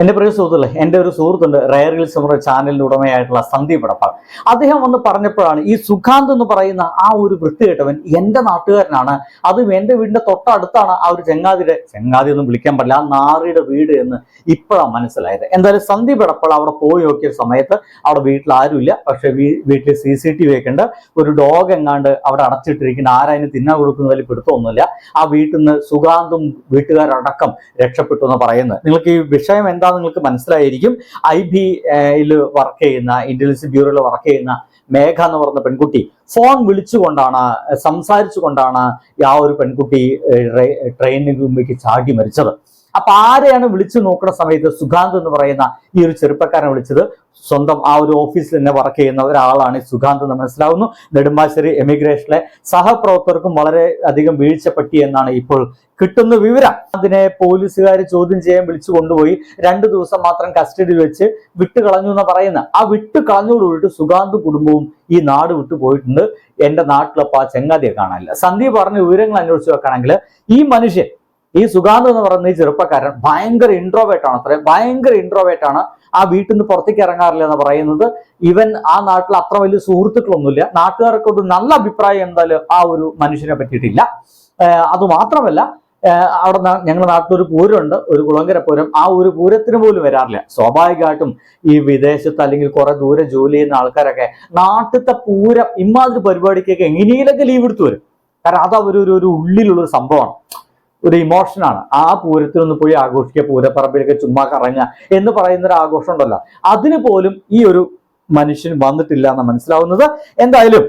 എന്റെ പ്രിയ സുഹൃത്തുക്കളെ എന്റെ ഒരു സുഹൃത്തുണ്ട്. റയർ റയറിൽ സമർ ചാനലിന്റെ ഉടമയായിട്ടുള്ള സന്ദീപ് എടപ്പാൾ. അദ്ദേഹം വന്ന് പറഞ്ഞപ്പോഴാണ് ഈ സുഖാന്ത് എന്ന് പറയുന്ന ആ ഒരു വൃത്തികെട്ടവൻ എന്റെ നാട്ടുകാരനാണ്. അതും എന്റെ വീടിന്റെ തൊട്ടടുത്താണ് ആ ഒരു ചെങ്ങാതിയുടെ ചെങ്ങാതി ഒന്നും വിളിക്കാൻ പറ്റില്ല. ആ നാറിയുടെ വീട് എന്ന് ഇപ്പോഴാണ് മനസ്സിലായത്. എന്തായാലും സന്ദീപ് എടപ്പാൾ അവിടെ പോയി നോക്കിയ സമയത്ത് അവിടെ വീട്ടിൽ ആരുമില്ല. പക്ഷെ വീട്ടിൽ സി സി ടി വി ഒക്കെ ഉണ്ട്. ഒരു ഡോഗ് എങ്ങാണ്ട് അവിടെ അടച്ചിട്ടിരിക്കുന്ന. ആരായി തിന്നാൻ കൊടുക്കുന്നതിൽ പിടുത്തമൊന്നുമില്ല. ആ വീട്ടിൽ നിന്ന് സുഖാന്തും വീട്ടുകാരടക്കം രക്ഷപ്പെട്ടു എന്ന് പറയുന്നത്. നിങ്ങൾക്ക് ഈ വിഷയം എന്താ നിങ്ങൾക്ക് മനസ്സിലായിരിക്കും. ഐ ബി യിൽ വർക്ക് ചെയ്യുന്ന ഇന്റലിജൻസ് ബ്യൂറോയിൽ വർക്ക് ചെയ്യുന്ന മേഘ എന്ന് പറയുന്ന പെൺകുട്ടി ഫോൺ വിളിച്ചുകൊണ്ടാണ് സംസാരിച്ചുകൊണ്ടാണ് ആ ഒരു പെൺകുട്ടി ട്രെയിനിന് മുമ്പേക്ക് ചാടി മരിച്ചത്. അപ്പൊ ആരെയാണ് വിളിച്ചു നോക്കുന്ന സമയത്ത് സുഗാന്ത് എന്ന് പറയുന്ന ഈ ഒരു ചെറുപ്പക്കാരനെ വിളിച്ചത്? സ്വന്തം ആ ഒരു ഓഫീസിൽ തന്നെ വർക്ക് ചെയ്യുന്ന ഒരാളാണ് സുഗാന്ത് എന്ന് മനസ്സിലാവുന്നു. നെടുമ്പാശ്ശേരി എമിഗ്രേഷനിലെ സഹപ്രവർത്തകർക്കും വളരെ അധികം വീഴ്ച പറ്റി എന്നാണ് ഇപ്പോൾ കിട്ടുന്ന വിവരം. അതിനെ പോലീസുകാർ ചോദ്യം ചെയ്യാൻ വിളിച്ചു കൊണ്ടുപോയി രണ്ടു ദിവസം മാത്രം കസ്റ്റഡിയിൽ വെച്ച് വിട്ട് കളഞ്ഞു എന്ന് പറയുന്ന. ആ വിട്ട് കളഞ്ഞോടുകൂടിയിട്ട് സുഗാന്ത് കുടുംബവും ഈ നാട് വിട്ടു പോയിട്ടുണ്ട്. എന്റെ നാട്ടിലപ്പോ ആ ചെങ്ങാതിയെ കാണാനില്ല. സന്ദീപ് പറഞ്ഞ വിവരങ്ങൾ അന്വേഷിച്ച് വെക്കുകയാണെങ്കിൽ ഈ മനുഷ്യൻ ഈ സുഗാന്ത് എന്ന് പറയുന്ന ഈ ചെറുപ്പക്കാരൻ ഭയങ്കര ഇൻട്രോവേറ്റ് ആണ് അത്രയും. ഭയങ്കര ഇൻട്രോവേറ്റ് ആണ്. ആ വീട്ടിൽ നിന്ന് പുറത്തേക്ക് ഇറങ്ങാറില്ല എന്ന് പറയുന്നത്. ഇവൻ ആ നാട്ടിൽ അത്ര വലിയ സുഹൃത്തുക്കളൊന്നുമില്ല. നാട്ടുകാർക്ക് ഒരു നല്ല അഭിപ്രായം എന്തായാലും ആ ഒരു മനുഷ്യനെ പറ്റിയിട്ടില്ല. അത് മാത്രമല്ല അവിടെ ഞങ്ങളുടെ നാട്ടിൽ ഒരു പൂരമുണ്ട്. ഒരു കുളങ്കര പൂരം. ആ ഒരു പൂരത്തിന് പോലും വരാറില്ല. സ്വാഭാവികമായിട്ടും ഈ വിദേശത്ത് അല്ലെങ്കിൽ കുറെ ദൂരെ ജോലി ചെയ്യുന്ന ആൾക്കാരൊക്കെ നാട്ടിലത്തെ പൂരം ഇമാതിരി പരിപാടിക്കൊക്കെ എങ്ങനെയൊക്കെ ലീവ് എടുത്തു വരും. കാരണം അത് അവർ ഒരു ഒരു ഉള്ളിലുള്ള ഒരു സംഭവമാണ്. ഒരു ഇമോഷനാണ് ആ പൂരത്തിൽ ഒന്ന് പോയി ആഘോഷിക്കുക പൂരപ്പറമ്പിലൊക്കെ ചുമ്മാ കറങ്ങുക എന്ന് പറയുന്ന ഒരു ആഘോഷം ഉണ്ടല്ലോ. അതിന് പോലും ഈ ഒരു മനുഷ്യൻ വന്നിട്ടില്ല എന്ന് മനസ്സിലാവുന്നത്. എന്തായാലും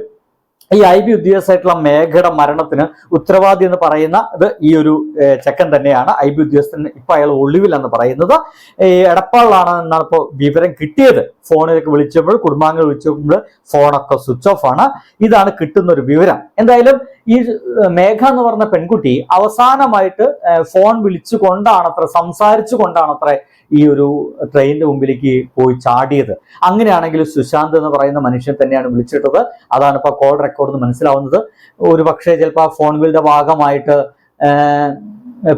ഈ ഐ ബി ഉദ്യോഗസ്ഥരായിട്ടുള്ള മേഘയുടെ മരണത്തിന് ഉത്തരവാദി എന്ന് പറയുന്ന ഇത് ഈ ഒരു ചെക്കൻ തന്നെയാണ്. ഐ ബി ഉദ്യോഗസ്ഥൻ ഇപ്പൊ അയാൾ ഒളിവിലെന്ന് പറയുന്നത്. ഈ എടപ്പാളിലാണ് എന്നാണ് ഇപ്പോൾ വിവരം കിട്ടിയത്. ഫോണിലേക്ക് വിളിച്ചപ്പോൾ കുടുംബാംഗങ്ങൾ വിളിച്ചപ്പോൾ ഫോണൊക്കെ സ്വിച്ച് ഓഫ് ആണ്. ഇതാണ് കിട്ടുന്ന ഒരു വിവരം. എന്തായാലും ഈ മേഘ എന്ന് പറഞ്ഞ പെൺകുട്ടി അവസാനമായിട്ട് ഫോൺ വിളിച്ചു കൊണ്ടാണത്ര സംസാരിച്ചു കൊണ്ടാണത്ര ഈ ഒരു ട്രെയിനിന്റെ മുമ്പിലേക്ക് പോയി ചാടിയത്. അങ്ങനെയാണെങ്കിൽ സുശാന്ത് എന്ന് പറയുന്ന മനുഷ്യൻ തന്നെയാണ് വിളിച്ചിട്ടത്. അതാണ് ഇപ്പൊ കോൾ റെക്കോർഡ് മനസ്സിലാവുന്നത്. ഒരു പക്ഷേ ചിലപ്പോൾ ആ ഫോൺ വിളിയുടെ ഭാഗമായിട്ട്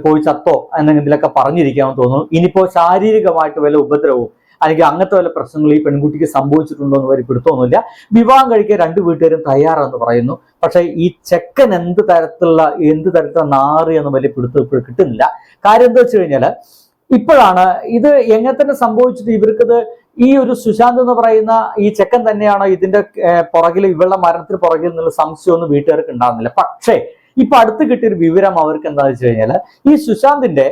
പോയി ചത്തോ എന്നെങ്കിലൊക്കെ പറഞ്ഞിരിക്കാമെന്ന് തോന്നുന്നു. ഇനിയിപ്പോ ശാരീരികമായിട്ട് വല്ല ഉപദ്രവവും അല്ലെങ്കിൽ അങ്ങനത്തെ വല്ല പ്രശ്നങ്ങൾ ഈ പെൺകുട്ടിക്ക് സംഭവിച്ചിട്ടുണ്ടോ എന്ന് വരെ വിവാഹം കഴിക്കാൻ രണ്ട് വീട്ടുകാരും തയ്യാറാണെന്ന് പറയുന്നു. പക്ഷേ ഈ ചെക്കൻ എന്ത് തരത്തിലുള്ള എന്ത് തരത്തിലുള്ള നാറി എന്ന് വലിയ പിടുത്തം ഇപ്പോഴും കിട്ടുന്നില്ല. കാര്യം എന്താ വെച്ച് കഴിഞ്ഞാൽ ഇപ്പോഴാണ് ഇത് എങ്ങനെ തന്നെ സംഭവിച്ചിട്ട് ഇവർക്കത് ഈ ഒരു സുശാന്ത് എന്ന് പറയുന്ന ഈ ചെക്കൻ തന്നെയാണോ ഇതിന്റെ പുറകിൽ ഇവളുടെ മരണത്തിന് പുറകിൽ നിന്നുള്ള സംശയമൊന്നും വീട്ടുകാർക്ക് ഉണ്ടാകുന്നില്ല. പക്ഷേ ഇപ്പൊ അടുത്ത് കിട്ടിയൊരു വിവരം അവർക്ക് എന്താണെന്ന് വെച്ച് കഴിഞ്ഞാൽ ഈ സുശാന്തിന്റെ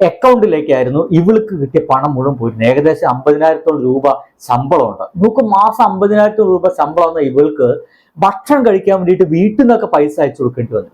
അക്കൗണ്ടിലേക്കായിരുന്നു ഇവൾക്ക് കിട്ടിയ പണം മുഴുവൻ പോയിരുന്നു ഏകദേശം അമ്പതിനായിരത്തോളം രൂപ ശമ്പളമുണ്ട്. നമുക്ക് മാസം അമ്പതിനായിരത്തോളം രൂപ ശമ്പളം ഇവൾക്ക് ഭക്ഷണം കഴിക്കാൻ വേണ്ടിയിട്ട് വീട്ടിൽ നിന്നൊക്കെ പൈസ അയച്ചു കൊടുക്കേണ്ടി വന്നു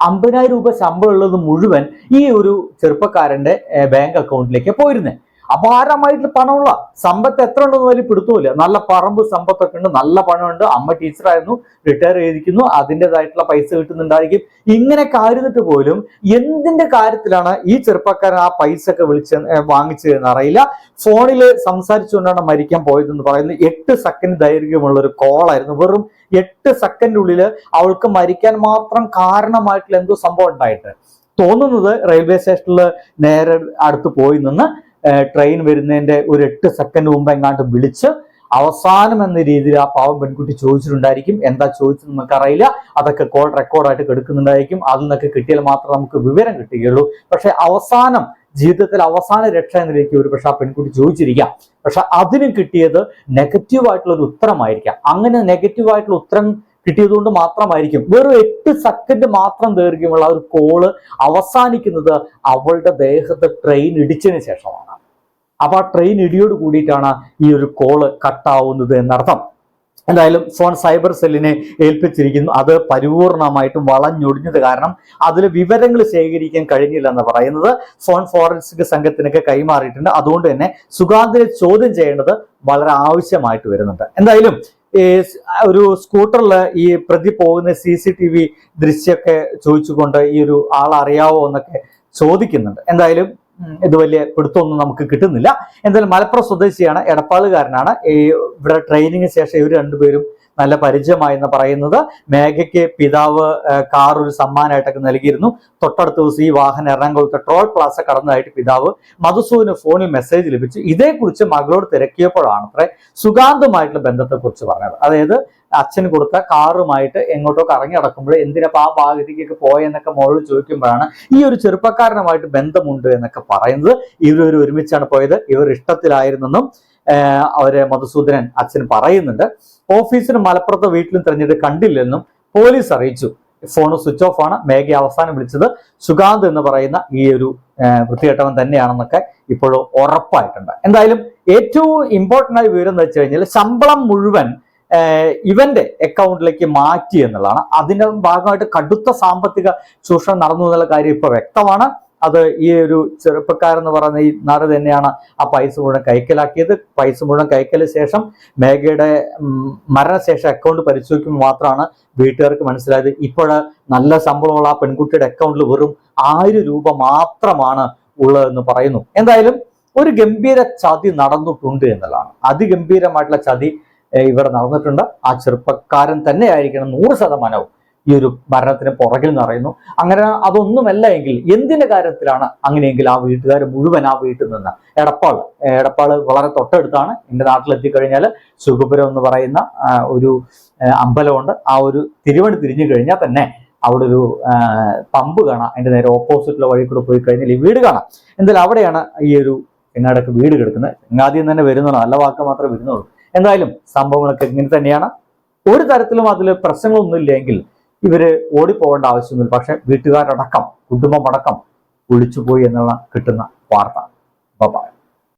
അമ്പതിനായിരം രൂപ ശമ്പളം ഉള്ളത് മുഴുവൻ ഈ ഒരു ചെറുപ്പക്കാരന്റെ ബാങ്ക് അക്കൗണ്ടിലേക്ക് പോയിരുന്നേ. അപാരമായിട്ട് പണമുള്ള സമ്പത്ത് എത്ര ഉണ്ടെന്ന് വലിയ പിടുത്തമില്ല നല്ല പറമ്പ് സമ്പത്തൊക്കെ ഉണ്ട് നല്ല പണമുണ്ട്. അമ്മ ടീച്ചറായിരുന്നു റിട്ടയർ ചെയ്തിരിക്കുന്നു. അതിന്റെതായിട്ടുള്ള പൈസ കിട്ടുന്നുണ്ടായിരിക്കും. ഇങ്ങനെ കാര്യന്നിട്ട് പോലും എന്തിന്റെ കാര്യത്തിലാണ് ഈ ചെറുപ്പക്കാരൻ ആ പൈസ ഒക്കെ വിളിച്ച് വാങ്ങിച്ചതെന്ന് അറിയില്ല. ഫോണിൽ സംസാരിച്ചുകൊണ്ടാണ് മരിക്കാൻ പോയതെന്ന് പറയുന്നത്. എട്ട് സെക്കൻഡ് ദൈർഘ്യമുള്ള ഒരു കോളായിരുന്നു വെറും എട്ട് സെക്കൻഡിനുള്ളിൽ അവൾക്ക് മരിക്കാൻ മാത്രം കാരണമായിട്ടുള്ള എന്തോ സംഭവം ഉണ്ടായിട്ട് തോന്നുന്നത് റെയിൽവേ സ്റ്റേഷനിൽ നേരെ അടുത്ത് പോയി നിന്ന് ട്രെയിൻ വരുന്നതിന്റെ ഒരു എട്ട് സെക്കൻഡ് മുമ്പ് എങ്ങാണ്ട് വിളിച്ച് അവസാനം എന്ന രീതിയിൽ ആ പാവം പെൺകുട്ടി ചോദിച്ചിട്ടുണ്ടായിരിക്കും. എന്താ ചോദിച്ചത് നമുക്ക് അറിയില്ല അതൊക്കെ കോൾ റെക്കോർഡായിട്ട് കെടുക്കുന്നുണ്ടായിരിക്കും. അതിൽ നിന്നൊക്കെ കിട്ടിയാൽ മാത്രമേ നമുക്ക് വിവരം കിട്ടുകയുള്ളൂ. പക്ഷെ അവസാനം ജീവിതത്തിൽ അവസാന രക്ഷ എന്ന രീതിക്ക് ഒരു പക്ഷെ ആ പെൺകുട്ടി ചോദിച്ചിരിക്കാം. പക്ഷെ അതിനും കിട്ടിയത് നെഗറ്റീവായിട്ടുള്ള ഒരു ഉത്തരമായിരിക്കാം. അങ്ങനെ നെഗറ്റീവായിട്ടുള്ള ഉത്തരം കിട്ടിയതുകൊണ്ട് മാത്രമായിരിക്കും. വെറും എട്ട് സെക്കൻഡ് മാത്രം ദൈർഘ്യമുള്ള ഒരു കോൾ അവസാനിക്കുന്നത് അവളുടെ ദേഹത്ത് ട്രെയിൻ ഇടിച്ചതിന് ശേഷമാണ്. അപ്പൊ ആ ട്രെയിൻ ഇടിയോട് കൂടിയിട്ടാണ് ഈ ഒരു കോൾ കട്ടാവുന്നത് എന്നർത്ഥം. എന്തായാലും ഫോൺ സൈബർ സെല്ലിനെ ഏൽപ്പിച്ചിരിക്കുന്നു. അത് പരിപൂർണമായിട്ടും വളഞ്ഞൊടിഞ്ഞത് കാരണം അതിൽ വിവരങ്ങൾ ശേഖരിക്കാൻ കഴിഞ്ഞില്ല എന്ന് പറയുന്നത്. ഫോൺ ഫോറൻസിക് സംഘത്തിനൊക്കെ കൈമാറിയിട്ടുണ്ട്. അതുകൊണ്ട് തന്നെ സുഗാന്തിനെ ചോദ്യം ചെയ്യേണ്ടത് വളരെ ആവശ്യമായിട്ട് വരുന്നുണ്ട്. എന്തായാലും ഒരു സ്കൂട്ടറിൽ ഈ പ്രതി പോകുന്ന സി സി ടി വി ദൃശ്യമൊക്കെ ചോദിച്ചുകൊണ്ട് ഈ ഒരു ആൾ അറിയാവോ എന്നൊക്കെ ചോദിക്കുന്നുണ്ട്. എന്തായാലും ഇത് വലിയ പിടുത്തമൊന്നും നമുക്ക് കിട്ടുന്നില്ല. എന്തായാലും മലപ്പുറം സ്വദേശിയാണ് എടപ്പാളുകാരനാണ്. ഇവിടെ ട്രെയിനിങ്ങിന് ശേഷം ഇവർ രണ്ടുപേരും നല്ല പരിചയമായി എന്ന് പറയുന്നത് മേഘയ്ക്ക് പിതാവ് കാർ ഒരു സമ്മാനമായിട്ടൊക്കെ നൽകിയിരുന്നു. തൊട്ടടുത്ത ദിവസം ഈ വാഹനം എറണാകുളത്തെ ട്രോൾ പ്ലാസ കടന്നതായിട്ട് പിതാവ് മധുസൂവിന് ഫോണിൽ മെസ്സേജ് ലഭിച്ചു. ഇതേക്കുറിച്ച് മകളോട് തിരക്കിയപ്പോഴാണ് അത്ര സുഗാന്തമായിട്ടുള്ള ബന്ധത്തെക്കുറിച്ച് പറഞ്ഞത്. അതായത് അച്ഛൻ കൊടുത്ത കാറുമായിട്ട് എങ്ങോട്ടോ കറങ്ങി നടക്കുമ്പോൾ എന്തിനപ്പം ആ ഭാഗത്തേക്കൊക്കെ പോയെന്നൊക്കെ മോൾ ചോദിക്കുമ്പോഴാണ് ഈ ഒരു ചെറുപ്പക്കാരനുമായിട്ട് ബന്ധമുണ്ട് എന്നൊക്കെ പറയുന്നത്. ഇവരൊരു ഒരുമിച്ചാണ് പോയത്. ഇവർ ഇഷ്ടത്തിലായിരുന്നെന്നും അവരെ മധുസൂദനൻ അച്ഛൻ പറയുന്നുണ്ട്. ഓഫീസിന് മലപ്പുറത്തെ വീട്ടിലും തെരഞ്ഞെടുത്ത് കണ്ടില്ലെന്നും പോലീസ് അറിയിച്ചു. ഫോൺ സ്വിച്ച് ഓഫ് ആണ്. മേഘ അവസാനം വിളിച്ചത് സുഗാന്ത് എന്ന് പറയുന്ന ഈ ഒരു വൃത്തികെട്ടവൻ തന്നെയാണെന്നൊക്കെ ഇപ്പോഴും ഉറപ്പായിട്ടുണ്ട്. എന്തായാലും ഏറ്റവും ഇമ്പോർട്ടന്റ് ആയ വിവരം എന്ന് വെച്ച് കഴിഞ്ഞാൽ ശമ്പളം മുഴുവൻ ഇവന്റെ അക്കൗണ്ടിലേക്ക് മാറ്റി എന്നുള്ളതാണ്. അതിന്റെ ഭാഗമായിട്ട് കടുത്ത സാമ്പത്തിക ചൂഷണം നടന്നു എന്നുള്ള കാര്യം ഇപ്പൊ വ്യക്തമാണ്. അത് ഈ ഒരു ചെറുപ്പക്കാരെന്ന് പറയുന്ന ഈ നാട് തന്നെയാണ് ആ പൈസ മുഴുവൻ കൈക്കലാക്കിയത്. പൈസ മുഴുവൻ കൈക്കലിന് ശേഷം മേഘയുടെ മരണശേഷം അക്കൗണ്ട് പരിശോധിക്കുമ്പോൾ മാത്രമാണ് വീട്ടുകാർക്ക് മനസ്സിലായത്. ഇപ്പോൾ നല്ല ശമ്പളമുള്ള ആ പെൺകുട്ടിയുടെ അക്കൗണ്ടിൽ വെറും ആയിരം രൂപ മാത്രമാണ് ഉള്ളതെന്ന് പറയുന്നു. എന്തായാലും ഒരു ഗംഭീര ചതി നടന്നിട്ടുണ്ട് എന്നുള്ളതാണ്. അതിഗംഭീരമായിട്ടുള്ള ചതി ഇവിടെ നടന്നിട്ടുണ്ട്. ആ ചെറുപ്പക്കാരൻ തന്നെ ആയിരിക്കണം നൂറ് ശതമാനവും. ഈ ഒരു മരണത്തിന് പുറകിൽ നിറയുന്നു അങ്ങനെ അതൊന്നുമല്ല എങ്കിൽ എന്തിന്റെ കാര്യത്തിലാണ് അങ്ങനെയെങ്കിൽ ആ വീട്ടുകാർ മുഴുവൻ ആ വീട്ടിൽ നിന്ന് എടപ്പാൾ എടപ്പാൾ വളരെ തൊട്ടടുത്താണ്. എന്റെ നാട്ടിലെത്തിക്കഴിഞ്ഞാൽ സുഖപുരം എന്ന് പറയുന്ന ഒരു അമ്പലമുണ്ട്. ആ ഒരു തിരുവണി തിരിഞ്ഞു കഴിഞ്ഞാൽ തന്നെ അവിടെ ഒരു പമ്പ് കാണാം. അതിന്റെ നേരെ ഓപ്പോസിറ്റുള്ള വഴി കൂടെ പോയി കഴിഞ്ഞാൽ ഈ വീട് കാണാം. എന്തായാലും അവിടെയാണ് ഈ ഒരു എങ്ങാടൊക്കെ വീട് കിടക്കുന്നത്. എങ്ങാദ്യം തന്നെ വരുന്നുള്ളൂ നല്ല വാക്ക് മാത്രമേ വരുന്നുള്ളൂ. എന്തായാലും സംഭവങ്ങളൊക്കെ ഇങ്ങനെ തന്നെയാണ്. ഒരു തരത്തിലും അതിൽ പ്രശ്നങ്ങളൊന്നും ഇല്ലെങ്കിൽ ഇവർ ഓടിപ്പോകേണ്ട ആവശ്യമൊന്നുമില്ല. പക്ഷെ വീട്ടുകാരടക്കം കുടുംബമടക്കം ഒളിച്ചുപോയി എന്നുള്ള കിട്ടുന്ന വാർത്ത. ബൈ